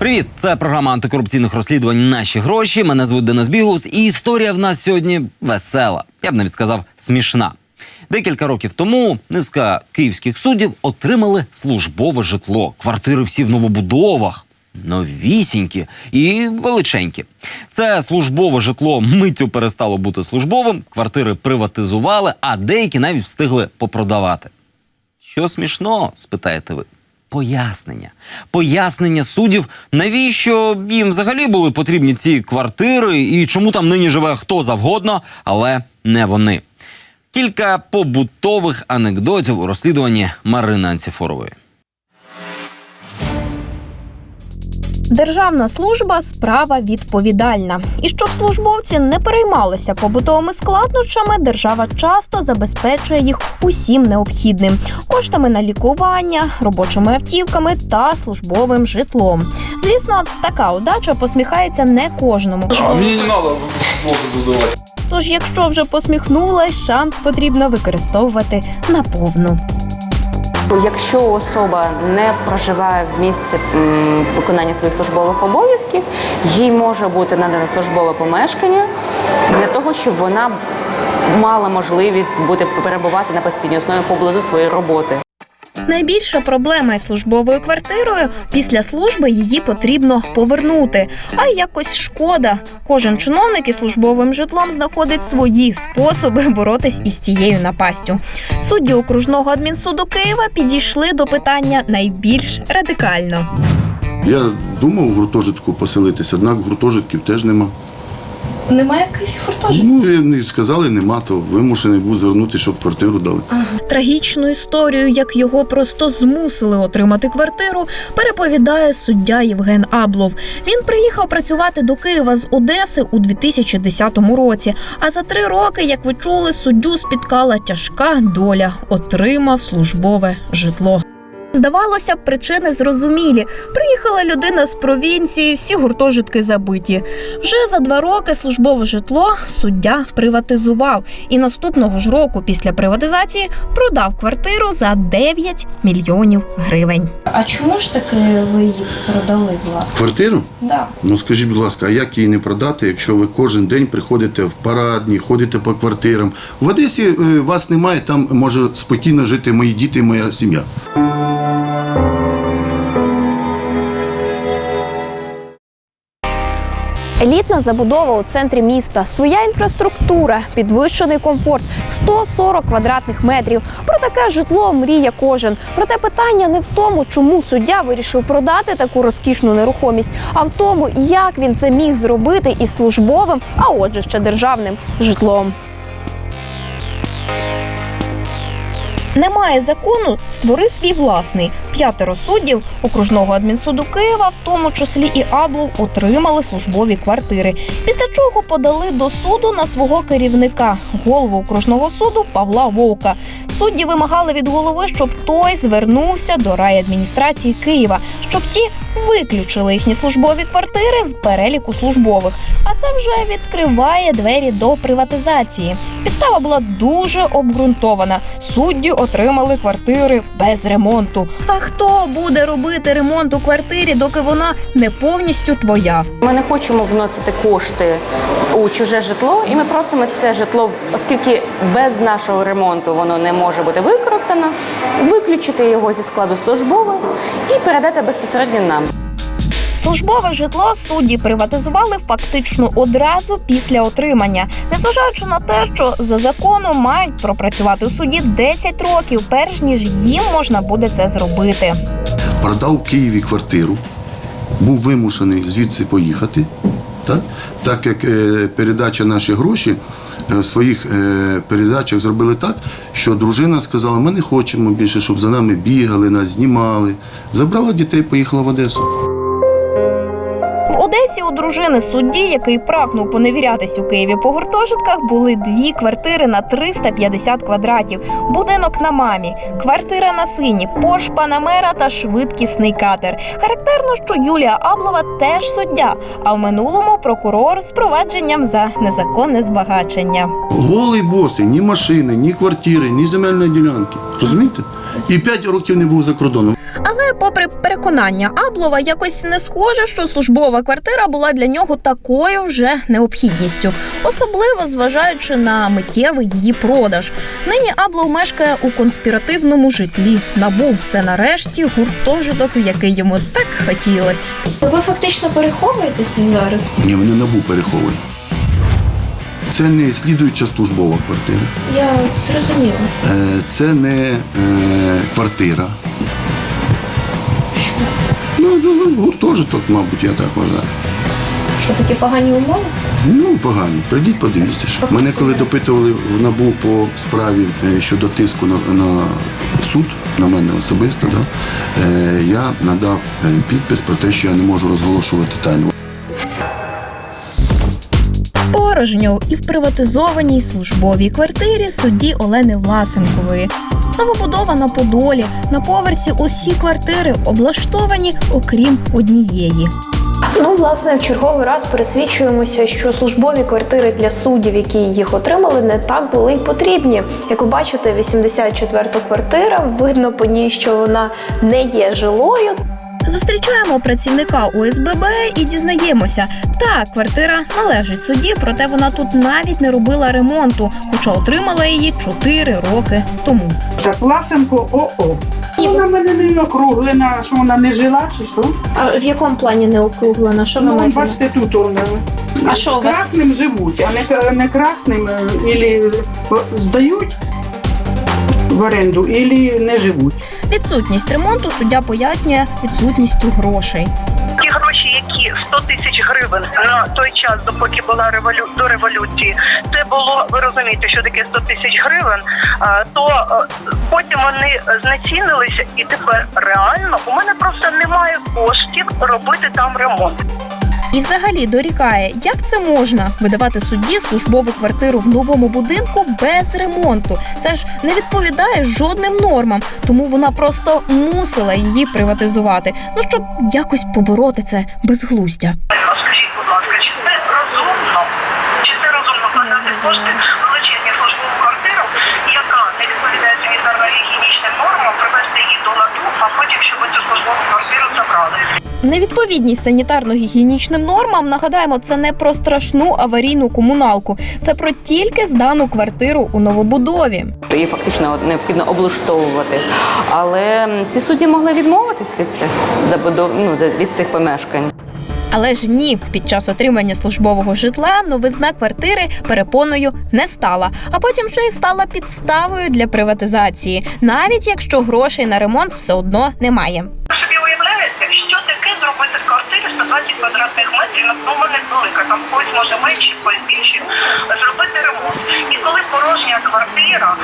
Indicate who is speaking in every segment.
Speaker 1: Привіт, це програма антикорупційних розслідувань Наші гроші. Мене звуть Денис Бігус, і історія в нас сьогодні весела. Я б навіть сказав смішна. Декілька років тому низка київських суддів отримали службове житло. Квартири всі в новобудовах. Новісінькі і величенькі. Це службове житло миттю перестало бути службовим, квартири приватизували, а деякі навіть встигли попродавати. Що смішно, спитаєте ви? Пояснення. Пояснення суддів, навіщо їм взагалі були потрібні ці квартири і чому там нині живе хто завгодно, але не вони. Кілька побутових анекдотів у розслідуванні Марини Анціфорової.
Speaker 2: Державна служба справа відповідальна. І щоб службовці не переймалися побутовими складнощами, держава часто забезпечує їх усім необхідним коштами на лікування, робочими автівками та службовим житлом. Звісно, така удача посміхається не кожному.
Speaker 3: А мне не плохо задавать.
Speaker 2: Тож, якщо вже посміхнулась, шанс потрібно використовувати наповну.
Speaker 4: Якщо особа не проживає в місці виконання своїх службових обов'язків, їй може бути надане службове помешкання для того, щоб вона мала можливість бути перебувати на постійній основі поблизу своєї роботи.
Speaker 2: Найбільша проблема із службовою квартирою після служби її потрібно повернути. А якось шкода. Кожен чиновник із службовим житлом знаходить свої способи боротись із цією напастю. Судді окружного адмінсуду Києва підійшли до питання найбільш радикально.
Speaker 5: Я думав гуртожитку поселитися, однак гуртожитків теж нема.
Speaker 2: Немає гуртожитку?
Speaker 5: Ну, і сказали, нема, то вимушений був звернути, щоб квартиру дали.
Speaker 2: Трагічну історію, як його просто змусили отримати квартиру, переповідає суддя Євген Аблов. Він приїхав працювати до Києва з Одеси у 2010 році. А за три роки, як ви чули, суддю спіткала тяжка доля, отримав службове житло. Здавалося б, причини зрозумілі. Приїхала людина з провінції, всі гуртожитки забиті. Вже за два роки службове житло суддя приватизував і наступного ж року після приватизації продав квартиру за 9 мільйонів гривень.
Speaker 6: А чому ж таки ви її продали, власне?
Speaker 5: Квартиру?
Speaker 6: Да.
Speaker 5: Ну скажіть, будь ласка, а як її не продати, якщо ви кожен день приходите в парадні, ходите по квартирам? В Одесі е, вас немає, там може спокійно жити мої діти і моя сім'я.
Speaker 2: Елітна забудова у центрі міста, своя інфраструктура, підвищений комфорт, 140 квадратних метрів. Про таке житло мріє кожен. Проте питання не в тому, чому суддя вирішив продати таку розкішну нерухомість, а в тому, як він це міг зробити із службовим, а отже, ще державним житлом. Немає закону, створи свій власний. П'ятеро суддів окружного адмінсуду Києва, в тому числі і Аблов, отримали службові квартири. Після чого подали до суду на свого керівника, голову окружного суду Павла Вовка. Судді вимагали від голови, щоб той звернувся до райадміністрації Києва, щоб ті виключили їхні службові квартири з переліку службових. А це вже відкриває двері до приватизації. Підстава була дуже обґрунтована. Судді отримали квартири без ремонту. А хто буде робити ремонт у квартирі, доки вона не повністю твоя?
Speaker 4: Ми не хочемо вносити кошти у чуже житло, і ми просимо це житло, оскільки без нашого ремонту воно не може бути використано, виключити його зі складу службового і передати безпосередньо нам.
Speaker 2: Службове житло судді приватизували фактично одразу після отримання, незважаючи на те, що за законом мають пропрацювати у суді 10 років, перш ніж їм можна буде це зробити.
Speaker 5: Продав в Києві квартиру, був вимушений звідси поїхати. Так, так як е, передача наші гроші е, в своїх е, передачах зробили так, що дружина сказала, ми не хочемо більше, щоб за нами бігали, нас знімали. Забрала дітей, поїхала в Одесу.
Speaker 2: В у дружини судді, який прагнув поневірятись у Києві по гуртожитках, були дві квартири на 350 квадратів, будинок на мамі, квартира на сині, Порш Панамера та швидкісний катер. Характерно, що Юлія Аблова теж суддя, а в минулому прокурор з провадженням за незаконне збагачення.
Speaker 5: Голий босий, ні машини, ні квартири, ні земельної ділянки. Розумієте? І п'ять років не був за кордоном.
Speaker 2: Але, попри переконання Аблова, якось не схоже, що службова квартира була для нього такою вже необхідністю, особливо зважаючи на миттєвий її продаж. Нині Аблов мешкає у конспіративному житлі. Набу це нарешті гуртожиток, в який йому так хотілось.
Speaker 6: Ви фактично переховуєтеся зараз?
Speaker 5: Ні, вони набу переховують. Це не слідуюча службова квартира,
Speaker 6: Я зрозуміла.
Speaker 5: Е, це не е, квартира. Ну, теж гуртожиток, мабуть, я так вважаю.
Speaker 6: Що такі погані умови?
Speaker 5: Ну, погані. Прийдіть, подивіться. Що. Мене коли допитували в НАБУ по справі е, щодо тиску на, на суд, на мене особисто, да, е, я надав е, підпис про те, що я не можу розголошувати тайну.
Speaker 2: Порожньо і в приватизованій службовій квартирі судді Олени Власенкової. Новобудова на Подолі. На поверсі усі квартири облаштовані, окрім однієї.
Speaker 7: Ну, власне, в черговий раз пересвідчуємося, що службові квартири для суддів, які їх отримали, не так були й потрібні. Як ви бачите, 84-та квартира, видно по ній, що вона не є жилою.
Speaker 2: Зустрічаємо працівника ОСББ і дізнаємося, так, квартира належить судді, проте вона тут навіть не робила ремонту, хоча отримала її 4 роки тому.
Speaker 8: Так, Власенко ОО. Вона мене не округлена, що вона не жила чи що?
Speaker 6: А в якому плані не округлено? Що ви
Speaker 8: Ну,
Speaker 6: маєте?
Speaker 8: бачите, тут он, е,
Speaker 6: А що у вас?
Speaker 8: красним живуть, а не, не красним е, ілі здають в оренду, ілі не живуть.
Speaker 2: Відсутність ремонту суддя пояснює відсутністю грошей.
Speaker 9: Ті гроші, які 100 тисяч гривень на той час, допоки була револю... до революції, це було, ви розумієте, що таке 100 тисяч гривень, то потім вони знецінилися, і тепер реально у мене просто немає коштів робити там ремонт.
Speaker 2: І взагалі дорікає, як це можна видавати судді службову квартиру в новому будинку без ремонту. Це ж не відповідає жодним нормам, тому вона просто мусила її приватизувати. Ну щоб якось побороти це безглуздя.
Speaker 9: Скажіть, будь ласка, чи це розумно? Чи це розумно платити кошти величезні службову квартиру, яка не відповідає санітарно-гігієнічним нормам, привести її до ладу, а потім, щоб цю службову квартиру забрали?
Speaker 2: Невідповідність санітарно-гігієнічним нормам нагадаємо, це не про страшну аварійну комуналку, це про тільки здану квартиру у новобудові.
Speaker 4: Її фактично необхідно облаштовувати. Але ці судді могли відмовитись від цих забудов... ну, від цих помешкань.
Speaker 2: Але ж ні, під час отримання службового житла новизна квартири перепоною не стала, а потім ще й стала підставою для приватизації, навіть якщо грошей на ремонт все одно немає.
Speaker 9: Ви собі уявляєте, що таке зробити в квартирі 120 квадратних метрів, ну в велика, там когось може менше, когось більше, зробити ремонт. І коли порожня квартира,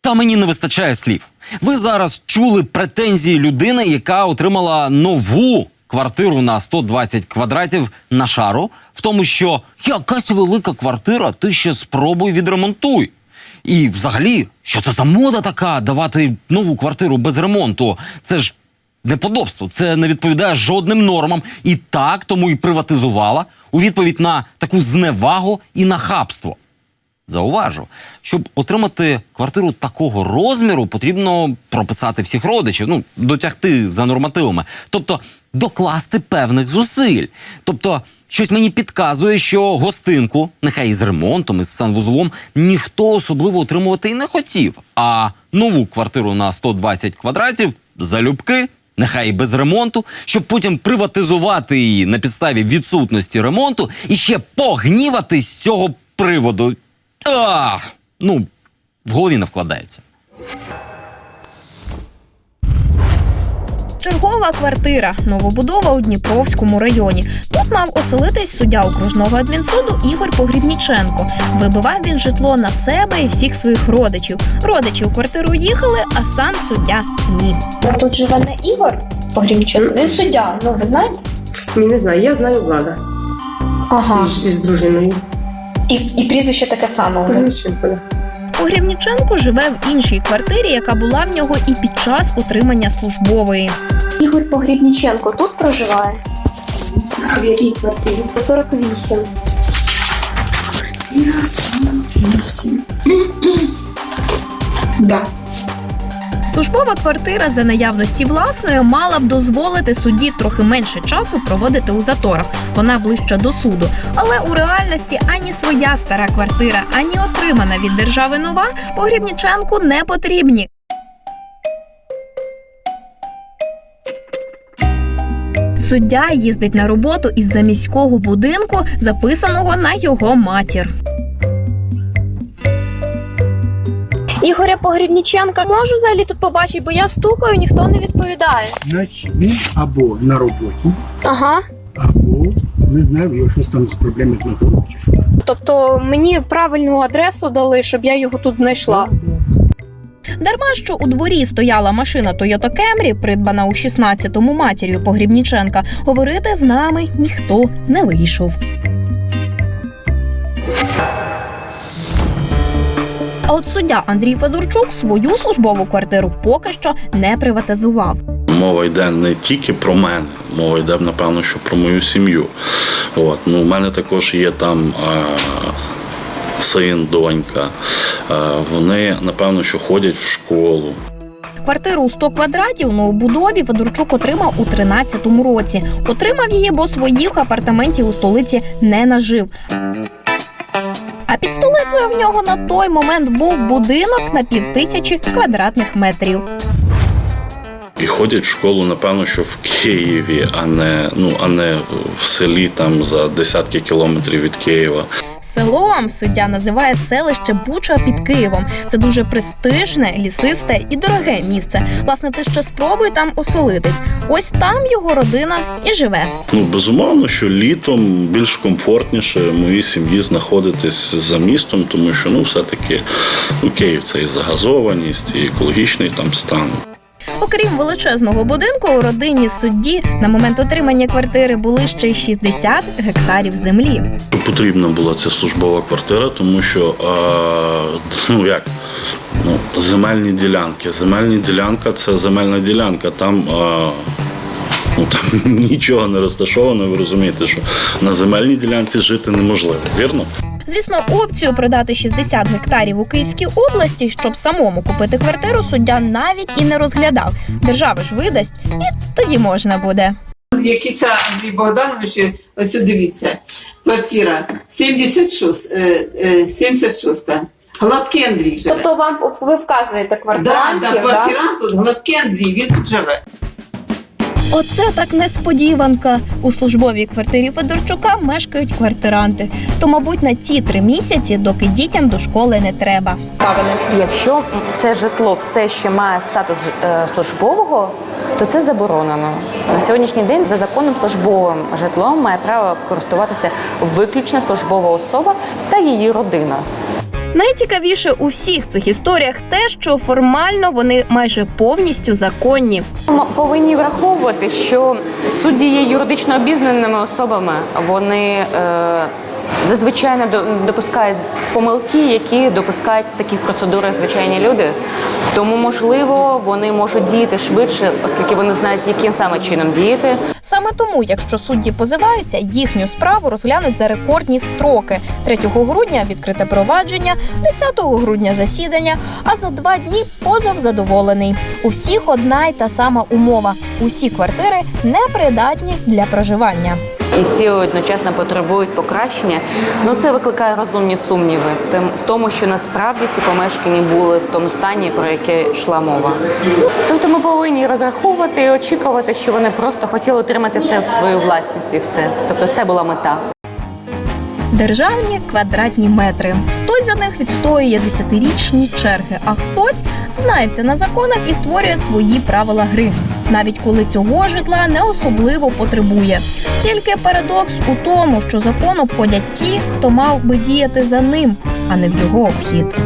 Speaker 1: Та мені не вистачає слів. Ви зараз чули претензії людини, яка отримала нову квартиру на 120 квадратів на шару, в тому, що якась велика квартира, ти ще спробуй відремонтуй. І взагалі, що це за мода така давати нову квартиру без ремонту? Це ж неподобство, це не відповідає жодним нормам. І так тому і приватизувала у відповідь на таку зневагу і нахабство. Зауважу, щоб отримати квартиру такого розміру, потрібно прописати всіх родичів, ну дотягти за нормативами, тобто докласти певних зусиль. Тобто, щось мені підказує, що гостинку, нехай із ремонтом, із санвузлом, ніхто особливо отримувати і не хотів. А нову квартиру на 120 квадратів залюбки. Нехай і без ремонту, щоб потім приватизувати її на підставі відсутності ремонту і ще погнівати з цього приводу. Ах! Ну, в голові не вкладається.
Speaker 2: Чергова квартира, новобудова у Дніпровському районі. Тут мав оселитись суддя окружного адмінсуду Ігор Погрібніченко. Вибивав він житло на себе і всіх своїх родичів. Родичі у квартиру їхали, а сам суддя ні.
Speaker 6: Тут живе не Ігор Погрімченко, він суддя. Ну ви знаєте?
Speaker 10: Ні, не знаю, я знаю влада
Speaker 6: Ага.
Speaker 10: із, із дружиною.
Speaker 6: І, і прізвище таке саме. них.
Speaker 2: Погрібніченко живе в іншій квартирі, яка була в нього і під час утримання службової.
Speaker 7: Ігор Погрібніченко тут проживає.
Speaker 10: В якій квартирі?
Speaker 7: 48.
Speaker 6: вісім. Да.
Speaker 2: Службова квартира за наявності власної мала б дозволити судді трохи менше часу проводити у заторах. Вона ближча до суду. Але у реальності ані своя стара квартира, ані отримана від держави нова погрібніченку не потрібні. Суддя їздить на роботу із заміського будинку, записаного на його матір.
Speaker 7: Ігоря Погрібніченка можу взагалі тут побачити, бо я стукаю, ніхто не відповідає.
Speaker 11: Значить, він або на роботі,
Speaker 7: Ага.
Speaker 11: або не знаю, його щось там з проблеми з чи що.
Speaker 7: Тобто мені правильну адресу дали, щоб я його тут знайшла.
Speaker 2: Дарма що у дворі стояла машина Toyota Camry, придбана у 16-му матір'ю Погрібніченка, говорити з нами ніхто не вийшов. А от суддя Андрій Федорчук свою службову квартиру поки що не приватизував.
Speaker 12: Мова йде не тільки про мене, мова йде, напевно, що про мою сім'ю. От. Ну, у мене також є там е, син, донька. Е, вони, напевно, що ходять в школу.
Speaker 2: Квартиру у 100 квадратів новобудові Федорчук отримав у 13-му році. Отримав її, бо своїх апартаментів у столиці не нажив. А під столицею в нього на той момент був будинок на півтисячі квадратних метрів.
Speaker 12: І ходять в школу, напевно, що в Києві, а не, ну, а не в селі там за десятки кілометрів від Києва.
Speaker 2: Селом суддя називає селище Буча під Києвом. Це дуже престижне, лісисте і дороге місце. Власне, ти ще спробуй там оселитись. Ось там його родина і живе.
Speaker 12: Ну, безумовно, що літом більш комфортніше моїй сім'ї знаходитись за містом, тому що ну, все-таки ну, Київ це і загазованість, і екологічний там стан.
Speaker 2: Окрім величезного будинку, у родині судді на момент отримання квартири були ще й 60 гектарів землі.
Speaker 12: Потрібна була ця службова квартира, тому що е, ну як ну, земельні ділянки. Земельні ділянка це земельна ділянка. Там, е, ну, там нічого не розташовано. Ви розумієте, що на земельній ділянці жити неможливо, вірно?
Speaker 2: Звісно, опцію продати 60 гектарів у Київській області, щоб самому купити квартиру, суддя навіть і не розглядав. Держава ж видасть, і тоді можна буде.
Speaker 8: Які це Андрій Богданович, ось дивіться, квартира 76, е, е, 76. Гладкий Андрій живе.
Speaker 7: Тобто вам ви вказуєте
Speaker 8: да,
Speaker 7: квартирантів,
Speaker 8: да,
Speaker 7: да?
Speaker 8: квартирант тут Гладкий Андрій, він тут живе.
Speaker 2: Оце так несподіванка. У службовій квартирі Федорчука мешкають квартиранти. То, мабуть, на ті три місяці, доки дітям до школи не треба.
Speaker 4: Якщо це житло все ще має статус е, службового, то це заборонено. На сьогоднішній день за законом службовим житлом має право користуватися виключно службова особа та її родина.
Speaker 2: Найцікавіше у всіх цих історіях те, що формально вони майже повністю законні.
Speaker 4: Ми повинні враховувати, що судді є юридично обізнаними особами. Вони е, зазвичай не до- допускають помилки, які допускають в таких процедурах звичайні люди. Тому, можливо, вони можуть діяти швидше, оскільки вони знають, яким саме чином діяти.
Speaker 2: Саме тому, якщо судді позиваються, їхню справу розглянуть за рекордні строки. 3 грудня відкрите провадження, 10 грудня засідання, а за два дні позов задоволений. У всіх одна й та сама умова: усі квартири непридатні для проживання.
Speaker 4: І всі одночасно потребують покращення. Ну це викликає розумні сумніви в тому, що насправді ці помешкання були в тому стані, про яке йшла мова. Тобто ми повинні розраховувати і очікувати, що вони просто хотіли отримати це в свою власність і все. Тобто це була мета.
Speaker 2: Державні квадратні метри. За них відстоює десятирічні черги, а хтось знається на законах і створює свої правила гри, навіть коли цього житла не особливо потребує. Тільки парадокс у тому, що закон обходять ті, хто мав би діяти за ним, а не в його обхід.